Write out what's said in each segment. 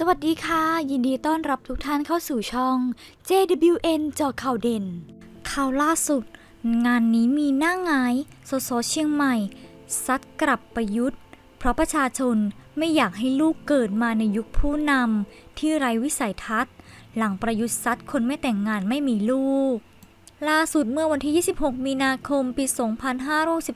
สวัสดีค่ะ ยินดีต้อนรับทุกท่านเข้าสู่ช่อง JWN จอข่าวเด่น ข่าวล่าสุด งานนี้มีหน้าหงายสสเชียงใหม่ ซัดกลับประยุทธ์ เพราะประชาชนไม่อยากให้ลูกเกิดมาในยุคผู้นำที่ไร้วิสัยทัศน์ หลังประยุทธ์ซัดคนไม่แต่งงานไม่มีลูก ล่าสุดเมื่อวันที่ 26 มีนาคม ปี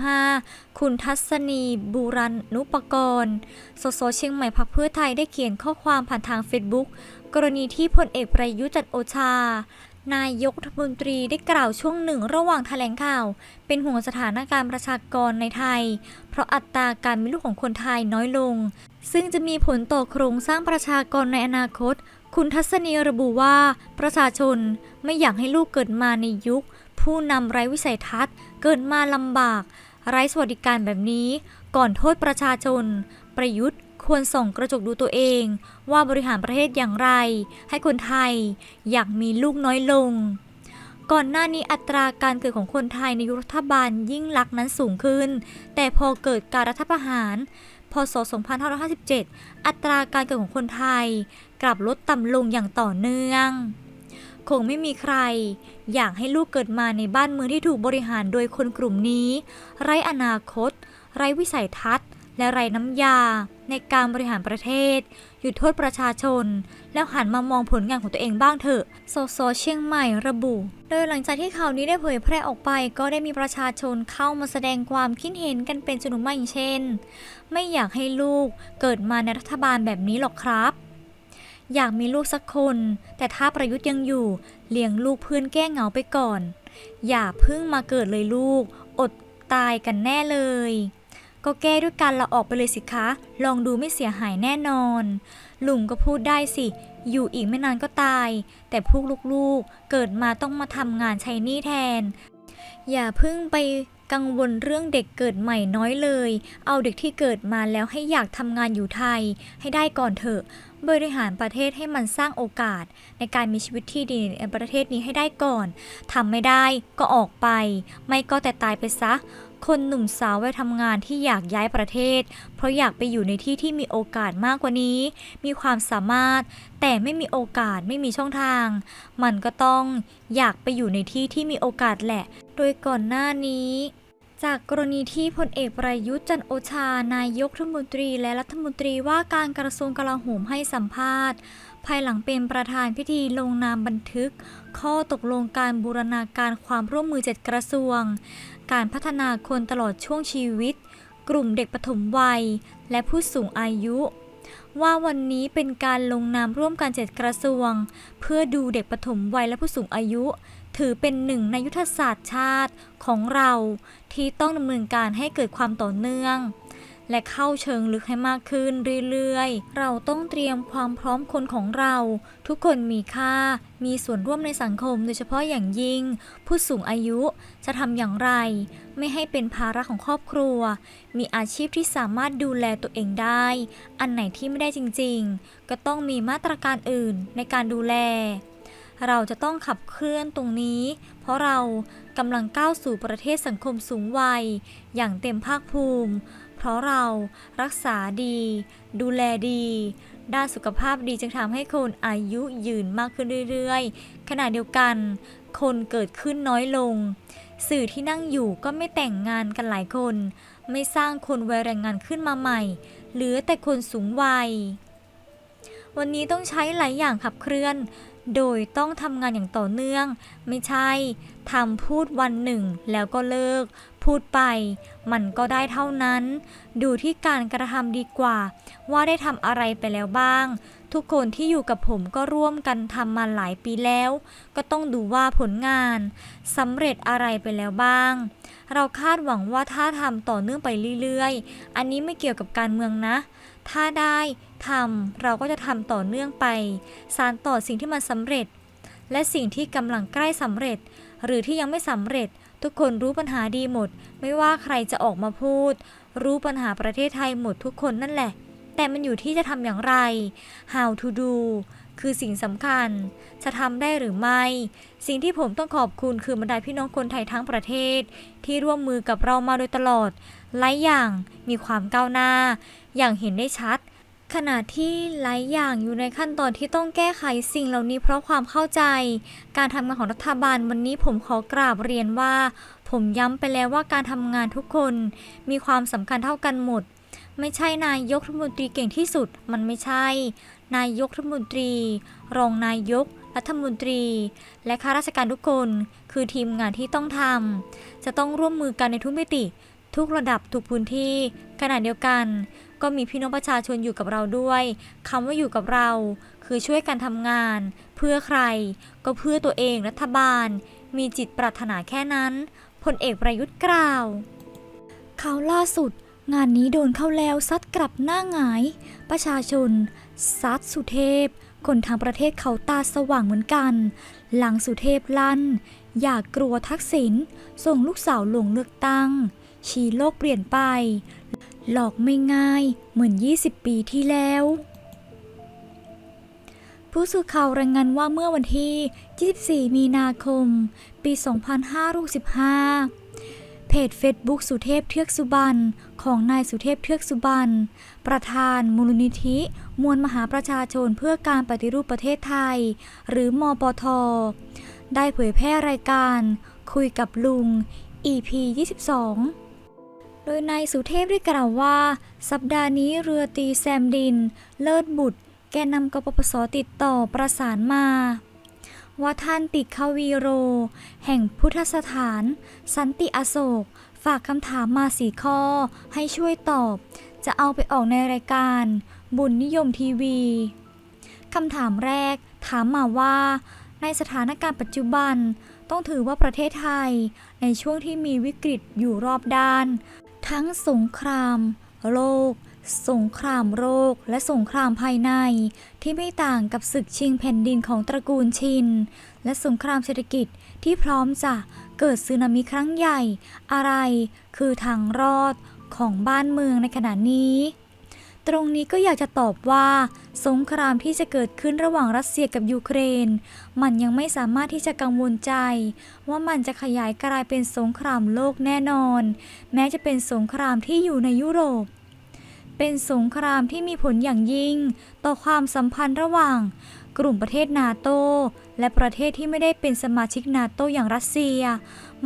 2565 คุณทัศนี บูรันุปกรณ์สสเชียงใหม่พักเพื่อไทยได้เขียนข้อความผ่านทางเฟซบุ๊กกรณีที่พลเอกประยุทธ์จันโอชา นายกรัฐมนตรีได้กล่าวช่วงหนึ่งระหว่างแถลงข่าว เป็นห่วงสถานการณ์ประชากรในไทย เพราะอัตราการมีลูกของคนไทยน้อยลง ซึ่งจะมีผลต่อโครงสร้างประชากรในอนาคต คุณทัศนีระบุว่า ประชาชนไม่อยากให้ลูกเกิดมาในยุค ผู้นำไร้วิสัยทัศน์ เกิดมาลำบาก ไร้สวัสดิการแบบนี้ ก่อนโทษประชาชน ประยุทธ์ควรส่องกระจกดูตัวเอง ว่าบริหารประเทศอย่างไร ให้คนไทยอยากมีลูกน้อยลง ก่อนหน้านี้อัตราการเกิดของคนไทยในยุครัฐบาลยิ่งลักษณ์นั้นสูงขึ้น แต่พอเกิดการรัฐประหาร พศ 2557 อัตราการเกิดของคนไทย กลับลดต่ำลงอย่างต่อเนื่อง คงไม่มีใคร อยากให้ลูกเกิดมาในบ้านเมืองที่ถูกบริหารโดยคนกลุ่มนี้ ไร้อนาคต ไร้วิสัยทัศน์ และไร้น้ำยา ในการบริหารประเทศ หยุดโทษประชาชน แล้วหันมามองผลงานของตัวเองบ้างเถอะสสเชียงใหม่ระบุ โดยหลังจากที่ข่าวนี้ได้เผยแพร่ออกไป ก็ได้มีประชาชนเข้ามาแสดงความคิดเห็นกันเป็นจำนวนมากอย่างเช่น ไม่อยากให้ลูกเกิดมาในรัฐบาลแบบนี้หรอกครับอยากมีลูกสักคน แต่ถ้าประยุทธ์ยังอยู่ เลี้ยงลูกเพื่อนแก้เหงาไปก่อน อย่าเพิ่งมาเกิดเลยลูก อดตายกันแน่เลย ก็แก้ด้วยการเราออกไปเลยสิคะ ลองดูไม่เสียหายแน่นอน ลุงก็พูดได้สิ อยู่อีกไม่นานก็ตาย แต่พวกลูกๆ เกิดมาต้องมาทำงานใช้หนี้แทน อย่าพิ่งไปกังวลเรื่องเด็กเกิดใหม่น้อยเลย เอาเด็กที่เกิดมาแล้วให้อยากทำงานอยู่ไทย ให้ได้ก่อนเถอะ บริหารประเทศให้มันสร้างโอกาส ในการมีชีวิตที่ดีในประเทศนี้ให้ได้ก่อน ทำไม่ได้ก็ออกไป ไม่ก็แต่ตายไปซะ คนหนุ่มสาววัยทำงานที่อยากย้ายประเทศ เพราะอยากไปอยู่ในที่ที่มีโอกาสมากกว่านี้ มีความสามารถ แต่ไม่มีโอกาสไม่มีช่องทาง มันก็ต้องอยากไปอยู่ในที่ที่มีโอกาสแหละ โดยก่อนหน้านี้จากกรณีที่พลเอกประยุทธ์จันโอชา นายกรัฐมนตรีและรัฐมนตรีว่าการกระทรวงกลาโหมให้สัมภาษณ์ ภายหลังเป็นประธานพิธีลงนามบันทึก ข้อตกลงการบูรณาการความร่วมมือเจ็ดกระทรวง การพัฒนาคนตลอดช่วงชีวิต กลุ่มเด็กปฐมวัย และผู้สูงอายุ ว่าวันนี้เป็นการลงนามร่วมกันเจ็ดกระทรวง เพื่อดูเด็กปฐมวัยและผู้สูงอายุ ถือเป็นหนึ่งในยุทธศาสตร์ชาติของเรา ที่ต้องดำเนินการให้เกิดความต่อเนื่อง และเข้าเชิงลึกให้มากขึ้นเรื่อยๆ เราต้องเตรียมความพร้อมคนของเรา ทุกคนมีค่า มีส่วนร่วมในสังคมโดยเฉพาะอย่างยิ่ง ผู้สูงอายุจะทำอย่างไร ไม่ให้เป็นภาระของครอบครัว มีอาชีพที่สามารถดูแลตัวเองได้ อันไหนที่ไม่ได้จริงๆ ก็ต้องมีมาตรการอื่นในการดูแลเราจะต้องขับเคลื่อนตรงนี้ เพราะเรากำลังก้าวสู่ประเทศสังคมสูงวัย อย่างเต็มภาคภูมิ เพราะเรารักษาดี ดูแลดี ด้านสุขภาพดีจึงทำให้คนอายุยืนมากขึ้นเรื่อยๆ ขณะเดียวกัน คนเกิดขึ้นน้อยลง สื่อที่นั่งอยู่ก็ไม่แต่งงานกันหลายคน ไม่สร้างคนวัยแรงงานขึ้นมาใหม่ เหลือแต่คนสูงวัย วันนี้ต้องใช้หลายอย่างขับเคลื่อน โดยต้องทำงานอย่างต่อเนื่อง ไม่ใช่ทำพูดวันหนึ่งแล้วก็เลิก พูดไป มันก็ได้เท่านั้น ดูที่การกระทำดีกว่า ว่าได้ทำอะไรไปแล้วบ้าง ทุกคนที่อยู่กับผมก็ร่วมกันทำมาหลายปีแล้ว ก็ต้องดูว่าผลงานสำเร็จอะไรไปแล้วบ้าง เราคาดหวังว่าถ้าทำต่อเนื่องไปเรื่อยๆ อันนี้ไม่เกี่ยวกับการเมืองนะ ถ้าได้ ทำเราก็จะทำต่อเนื่องไป สารต่อสิ่งที่มันสำเร็จ และสิ่งที่กำลังใกล้สำเร็จ หรือที่ยังไม่สำเร็จ ทุกคนรู้ปัญหาดีหมด ไม่ว่าใครจะออกมาพูด รู้ปัญหาประเทศไทยหมดทุกคนนั่นแหละ แต่มันอยู่ที่จะทำอย่างไร how to do คือสิ่งสำคัญ จะทำได้หรือไม่ สิ่งที่ผมต้องขอบคุณคือบรรดาพี่น้องคนไทยทั้งประเทศ ที่ร่วมมือกับเรามาโดยตลอดหลายอย่างมีความก้าวหน้า อย่างเห็นได้ชัด ขณะที่หลายอย่างอยู่ในขั้นตอนที่ต้องแก้ไขสิ่งเหล่านี้เพราะความเข้าใจ การทำงานของรัฐบาลวันนี้ผมขอกราบเรียนว่า ผมย้ำไปแล้วว่าการทำงานทุกคน มีความสำคัญเท่ากันหมด ไม่ใช่นายกรัฐมนตรีเก่งที่สุด มันไม่ใช่ นายกรัฐมนตรี รองนายก รัฐมนตรี และข้าราชการทุกคน คือทีมงานที่ต้องทำจะต้องร่วมมือกันในทุกมิติ ทุกระดับทุกพื้นที่ ขณะเดียวกัน ก็มีพี่น้องประชาชนอยู่กับเราด้วยคำว่าอยู่กับเรา คือช่วยกันทำงาน เพื่อใคร ก็เพื่อตัวเองรัฐบาล มีจิตปรารถนาแค่นั้นพลเอกประยุทธ์กล่าวข่าวล่าสุด งานนี้โดนเข้าแล้วซัดกลับหน้าหงาย ประชาชนซัดสุเทพ คนทางประเทศเขาตาสว่างเหมือนกัน หลังสุเทพลั่น อย่ากกลัวทักษิณส่งลูกสาวลงเลือกตั้ง ชีโลกเปลี่ยนไป หลอกไม่ง่ายเหมือน 20 ปีที่แล้ว ผู้สื่อข่าวรายงานว่าเมื่อวันที่ 24 มีนาคม ปี 2565เพจ Facebook สุเทพเทือกสุบรรณของนายสุเทพเทือกสุบรรณประธานมูลนิธิ มวลมหาประชาชนเพื่อการปฏิรูปประเทศไทย หรือมอปท ได้เผยแพร่รายการ คุยกับลุง EP 22 โดยนายสุเทพได้กล่าวว่า สัปดาห์นี้เรือตีแซมดิน เลิศบุตร แกนนำกปปสติดต่อประสานมาว่าท่านติคาวีโร แห่งพุทธสถาน สันติอโศก ฝากคำถามมาสีข้อ ให้ช่วยตอบ จะเอาไปออกในรายการ บุญนิยมทีวีคำถามแรกถามมาว่า ในสถานการณ์ปัจจุบัน ต้องถือว่าประเทศไทย ในช่วงที่มีวิกฤตอยู่รอบด้าน ทั้งสงครามโรคสงครามโรคและสงครามภายใน ที่ไม่ต่างกับศึกชิงแผ่นดินของตระกูลชิน และสงครามเศรษฐกิจที่พร้อมจะเกิดสึนามิครั้งใหญ่ อะไรคือทางรอดของบ้านเมืองในขณะนี้ ตรงนี้ก็อยากจะตอบว่า สงครามที่จะเกิดขึ้นระหว่างรัสเซียกับยูเครน มันยังไม่สามารถที่จะกังวลใจ ว่ามันจะขยายกลายเป็นสงครามโลกแน่นอน แม้จะเป็นสงครามที่อยู่ในยุโรป เป็นสงครามที่มีผลอย่างยิ่ง ต่อความสัมพันธ์ระหว่าง กลุ่มประเทศนาโตและประเทศที่ไม่ได้เป็นสมาชิกนาโตอย่างรัสเซีย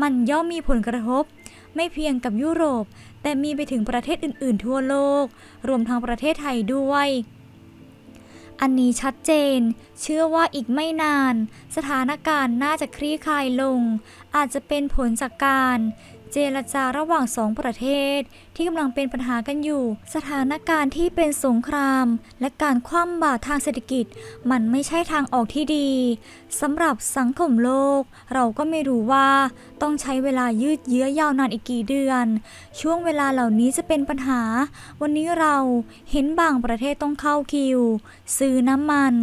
มันย่อมมีผลกระทบ ไม่เพียงกับยุโรป แต่มีไปถึงประเทศอื่น ๆ ทั่วโลก รวมทั้งประเทศไทยด้วย อันนี้ชัดเจน เชื่อว่าอีกไม่นาน สถานการณ์น่าจะคลี่คลายลง อาจจะเป็นผลจากการ เจรจาระหว่างสองประเทศ ที่กำลังเป็นปัญหากันอยู่ สถานการณ์ที่เป็นสงคราม และการคว่ำบาตรทางเศรษฐกิจ มันไม่ใช่ทางออกที่ดีสำหรับสังคมโลก เราก็ไม่รู้ว่าต้องใช้เวลายืดเยื้อยาวนานอีกกี่เดือน ช่วงเวลาเหล่านี้จะเป็นปัญหา วันนี้เราเห็นบางประเทศต้องเข้าคิว ซื้อน้ำมัน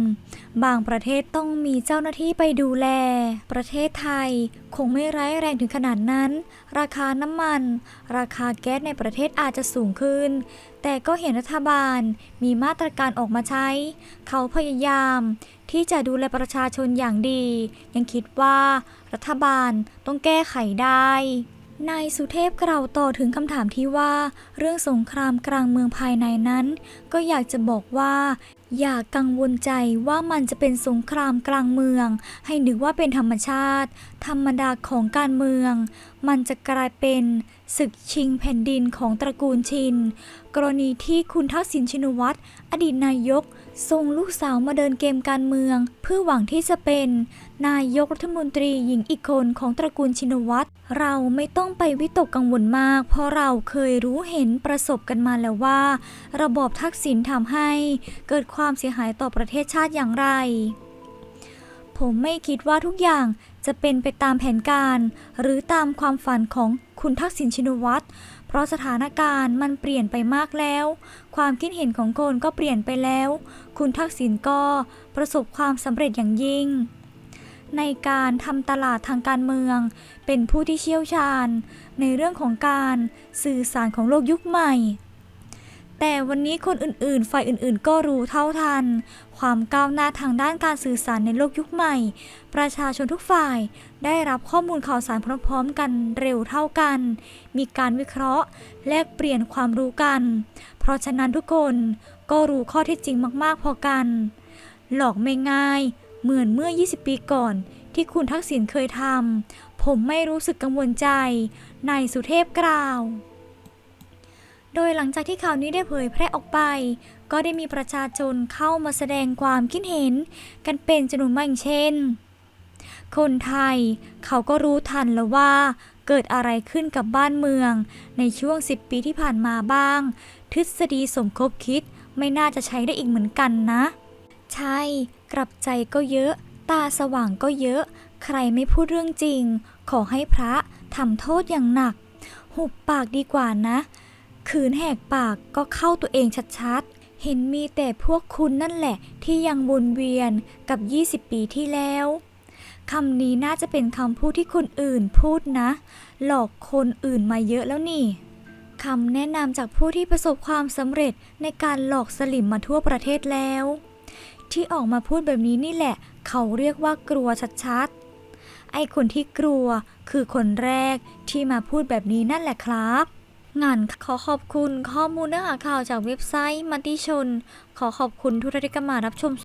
บางประเทศต้องมีเจ้าหน้าที่ไปดูแล ประเทศไทย คงไม่ร้ายแรงถึงขนาดนั้น ราคาน้ำมัน ราคาแก๊สในประเทศอาจจะสูงขึ้น แต่ก็เห็นรัฐบาลมีมาตรการออกมาใช้ เขาพยายามที่จะดูแลประชาชนอย่างดี ยังคิดว่ารัฐบาลต้องแก้ไขได้ นายสุเทพกล่าวต่อถึงคำถามที่ว่า เรื่องสงครามกลางเมืองภายในนั้น ก็อยากจะบอกว่า อย่ากังวลใจว่ามันจะเป็นสงครามกลางเมือง ให้นึกว่าเป็นธรรมชาติ ธรรมดาของการเมือง มันจะกลายเป็นศึกชิงแผ่นดินของตระกูลชิน กรณีที่คุณทักษิณชินวัตรอดีตนายก ส่งลูกสาวมาเดินเกมการเมือง เพื่อหวังที่จะเป็นนายกรัฐมนตรีหญิงอีกคนของตระกูลชินวัตรเราไม่ต้องไปวิตกกังวลมาก เพราะเราเคยรู้เห็นประสบกันมาแล้วว่า ระบอบทักษิณทำให้เกิดความเสียหายต่อประเทศชาติอย่างไร ผมไม่คิดว่าทุกอย่างจะเป็นไปตามแผนการ หรือตามความฝันของคุณทักษิณชินวัตรเพราะสถานการณ์มันเปลี่ยนไปมากแล้ว ความคิดเห็นของคนก็เปลี่ยนไปแล้ว คุณทักษิณก็ประสบความสำเร็จอย่างยิ่ง ในการทำตลาดทางการเมือง เป็นผู้ที่เชี่ยวชาญ ในเรื่องของการสื่อสารของโลกยุคใหม่ แต่วันนี้คนอื่นๆ ฝ่ายอื่นๆ ก็รู้เท่าทัน ความก้าวหน้าทางด้านการสื่อสารในโลกยุคใหม่ ประชาชนทุกฝ่าย ได้รับข้อมูลข่าวสารพร้อมๆ กันเร็วเท่ากัน มีการวิเคราะห์ แลกเปลี่ยนความรู้กัน เพราะฉะนั้นทุกคนก็รู้ข้อเท็จจริงมากๆ พอกัน หลอกไม่ง่าย เหมือนเมื่อ 20 ปีก่อนที่คุณทักษิณเคยทำผมไม่รู้สึกกังวลใจ นายสุเทพกล่าว โดยหลังจากที่ข่าวนี้ได้เผยแพร่ออกไป ก็ได้มีประชาชนเข้ามาแสดงความคิดเห็น กันเป็นจำนวนมากเช่น คนไทยเขาก็รู้ทันแล้วว่าเกิดอะไรขึ้นกับบ้านเมือง ในช่วง 10 ปีที่ผ่านมาบ้าง ทฤษฎีสมคบคิดไม่น่าจะใช้ได้อีกเหมือนกันนะ ใช่ กลับใจก็เยอะ ตาสว่างก็เยอะ ใครไม่พูดเรื่องจริง ขอให้พระทำโทษอย่างหนัก หุบปากดีกว่านะ ขืนแหกปากก็เข้าตัวเองชัดๆ เห็นมีแต่พวกคุณนั่นแหละที่ยังวนเวียนกับ 20 ปีที่แล้วคำนี้น่าจะเป็นคำพูดที่คนอื่นพูดนะ หลอกคนอื่นมาเยอะแล้วนี่คำแนะนำจากผู้ที่ประสบความสำเร็จในการหลอกสลิมมาทั่วประเทศแล้ว ที่ออกมาพูดแบบนี้นี่แหละ เขาเรียกว่ากลัวชัดๆ ไอ้คนที่กลัวคือคนแรกที่มาพูดแบบนี้นั่นแหละครับ งานขอขอบคุณข้อมูลเนื้อหาข่าวจากเว็บไซต์มติชน ขอขอบคุณทุกท่านที่เข้ามารับชม